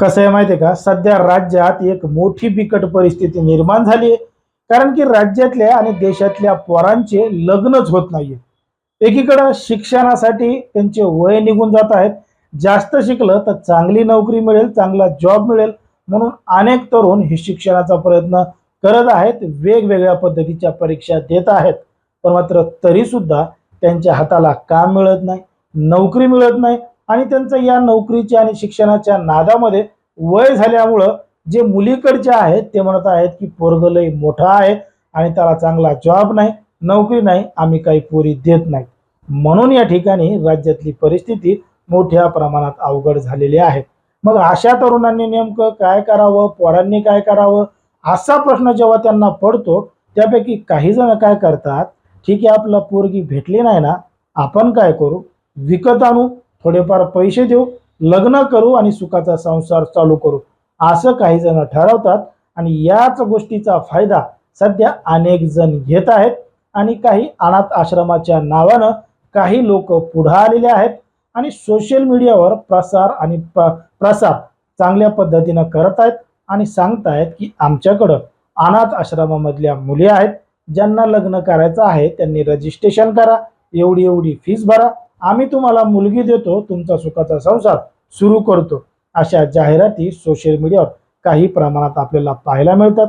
कसं आहे माहिती आहे का? सध्या राज्यात एक मोठी बिकट परिस्थिती निर्माण झाली आहे कारण की राज्यातल्या आणि देशातल्या पोरांचे लग्नच होत नाहीये. एकीकडं शिक्षणासाठी त्यांचे वय निघून जात आहेत. जास्त शिकलं तर चांगली नोकरी मिळेल चांगला जॉब मिळेल. म्हणून अनेक तरुण हे शिक्षणाचा प्रयत्न करत आहेत. वेगवेगळ्या पद्धतीच्या परीक्षा देत आहेत. पण मात्र तरीसुद्धा त्यांच्या हाताला काम मिळत नाही नोकरी मिळत नाही. आणि त्यांचं या नोकरीच्या आणि शिक्षणाच्या नादामध्ये वय झाल्यामुळं जे मुलीकडचे आहेत ते म्हणत आहेत की पोरग लय मोठा आहे आणि त्याला चांगला जॉब नाही नोकरी नाही आम्ही काही पोरी देत नाही. म्हणून या ठिकाणी राज्यातली परिस्थिती मोठ्या प्रमाणात अवघड झालेली आहे. मग अशा तरुणांनी नेमकं काय करावं पोरांनी काय करावं असा प्रश्न जेव्हा त्यांना पडतो त्यापैकी काही जण काय करतात ठीक आहे आपला पोरगी भेटली नाही ना आपण काय करू? विकत आणू? थोडेफार पैसे देऊ लग्न करू आणि सुखाचा संसार चालू करू. असं काही जण ठरवतात आणि याच गोष्टीचा फायदा सध्या अनेक जण घेत आहेत आणि काही अनाथ आश्रमाच्या नावानं काही लोक पुढे आलेले आहेत आणि सोशल मीडियावर प्रसार आणि प- प्रसार चांगल्या पद्धतीनं करत आहेत आणि सांगतायत की आमच्याकडं अनाथ आश्रमामधल्या मुली आहेत ज्यांना लग्न करायचं आहे त्यांनी रजिस्ट्रेशन करा एवढी एवढी फीस भरा आम्ही तुम्हाला मुलगी देतो तुमचा सुखाचा संसार सुरू करतो. अशा जाहिराती सोशल मीडियावर काही प्रमाणात आपल्याला पाहायला मिळतात.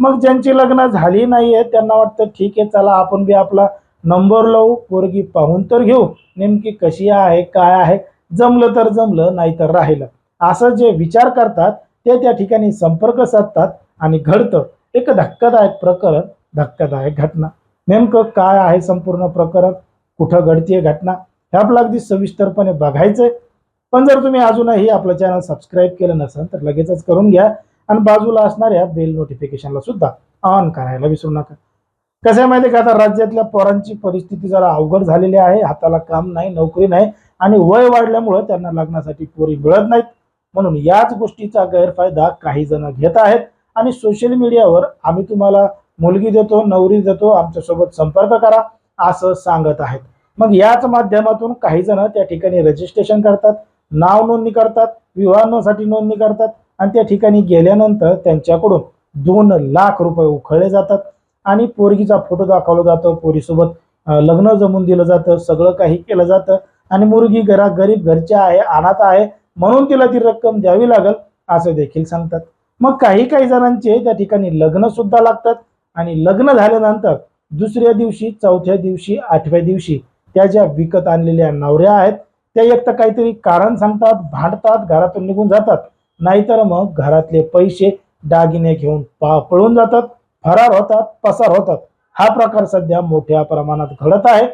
मग ज्यांची लग्न झाली नाही आहे त्यांना वाटतं ठीक आहे चला आपण बी आपला नंबर लावू पोरगी पाहून तर घेऊ. नेमकी कशी आहे काय आहे? जमलं तर जमलं नाही तर राहिलं. असं जे विचार करतात ते त्या ठिकाणी संपर्क साधतात आणि घडतं. एक धक्कादायक प्रकरण धक्कादायक घटना. नेमकं काय आहे संपूर्ण प्रकरण? कुठं घडतीये घटना? हे आपलं अगदी सविस्तरपणे बघायचंय. पण जर तुम्ही अजूनही आपलं चॅनल सबस्क्राईब केलं नसेल तर लगेचच करून घ्या आणि बाजूला असणाऱ्या बेल नोटिफिकेशनला सुद्धा ऑन करायला विसरू नका. कसं आहे माहिती का आता राज्यातल्या पोरांची परिस्थिती जरा अवघड झालेली आहे हाताला काम नाही नोकरी नाही आणि वय वाढल्यामुळं त्यांना लग्नासाठी पोरी मिळत नाहीत. म्हणून याच गोष्टीचा गैरफायदा काही जण घेत आहेत आणि सोशल मीडियावर आम्ही तुम्हाला मुलगी देतो नवरी देतो आमच्यासोबत संपर्क करा असं सांगत आहेत. मग याच माध्यमातून काही जण त्या ठिकाणी रजिस्ट्रेशन करतात नाव नोंदणी करतात विवाहांसाठी नोंदणी करतात आणि त्या ठिकाणी गेल्यानंतर त्यांच्याकडून दोन लाख रुपये उखळले जातात आणि पोरगीचा फोटो दाखवला जातो पोरीसोबत लग्न जमून दिलं जातं सगळं काही केलं जातं आणि मुलगी घरा गरीब घरच्या आहे अनाथ आहे म्हणून तिला ती रक्कम द्यावी लागल असं देखील सांगतात. मग काही काही जणांचे त्या ठिकाणी लग्न सुद्धा लागतात आणि लग्न झाल्यानंतर दुसऱ्या दिवशी चौथ्या दिवशी आठव्या दिवशी त्या ज्या विकत आणलेल्या नवऱ्या आहेत त्या एक तर काहीतरी कारण सांगतात भांडतात घरातून निघून जातात. नाहीतर मग घरातले पैसे दागिने घेऊन पा पळून जातात फरार होतात पसार होतात. हा प्रकार सध्या मोठ्या प्रमाणात घडत आहे.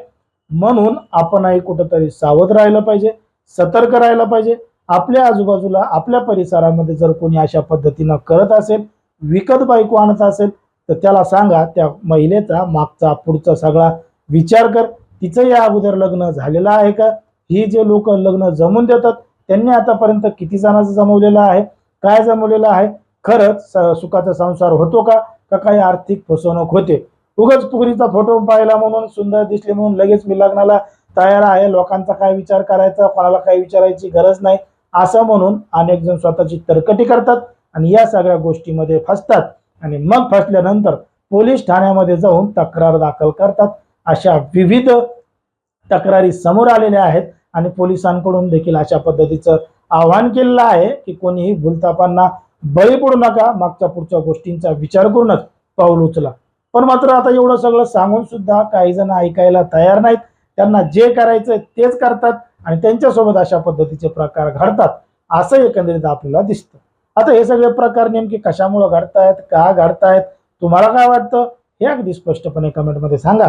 म्हणून आपणही कुठंतरी सावध राहिलं पाहिजे सतर्क राहिलं पाहिजे. आपल्या आजूबाजूला आपल्या परिसरामध्ये जर कोणी अशा पद्धतीनं करत असेल विकत बायको आणत असेल तर त्याला सांगा त्या महिलेचा मागचा पुढचा सगळा विचार कर. तिचं या अगोदर लग्न झालेलं आहे का? ही जे लोक लग्न जमून देतात त्यांनी आतापर्यंत किती जणांचं जमवलेलं आहे? काय जमवलेलं आहे? खरंच स- सुखाचा संसार होतो का? का काही आर्थिक फसवणूक होते? उगाच पुगरीचा फोटो पाहिला म्हणून सुंदर दिसले म्हणून लगेच मी लग्नाला तयार आहे. लोकांचा काय विचार करायचा? कोणाला काय विचारायची गरज नाही. असं म्हणून अनेक जण स्वतःची तरकटी करतात आणि या सगळ्या गोष्टीमध्ये फसतात. आणि मग फसल्यानंतर पोलीस ठाण्यामध्ये जाऊन तक्रार दाखल करतात. अशा विविध तक्रारी समोर आलेल्या आहेत आणि पोलिसांकडून देखील अशा पद्धतीचं आव्हान केलेलं आहे की कोणीही भूलतापांना बळी पडू नका मागच्या पुढच्या गोष्टींचा विचार करूनच पाऊल उचला. पण मात्र आता एवढं सगळं सांगून सुद्धा काही जण ऐकायला तयार नाहीत. त्यांना जे करायचं तेच करतात आणि त्यांच्यासोबत अशा पद्धतीचे प्रकार घडतात असं एकंदरीत आपल्याला दिसतं. आता हे सगळे प्रकार नेमके कशामुळे घडतायत का घडतायत तुम्हाला काय वाटतं हे अगदी स्पष्टपणे कमेंटमध्ये सांगा.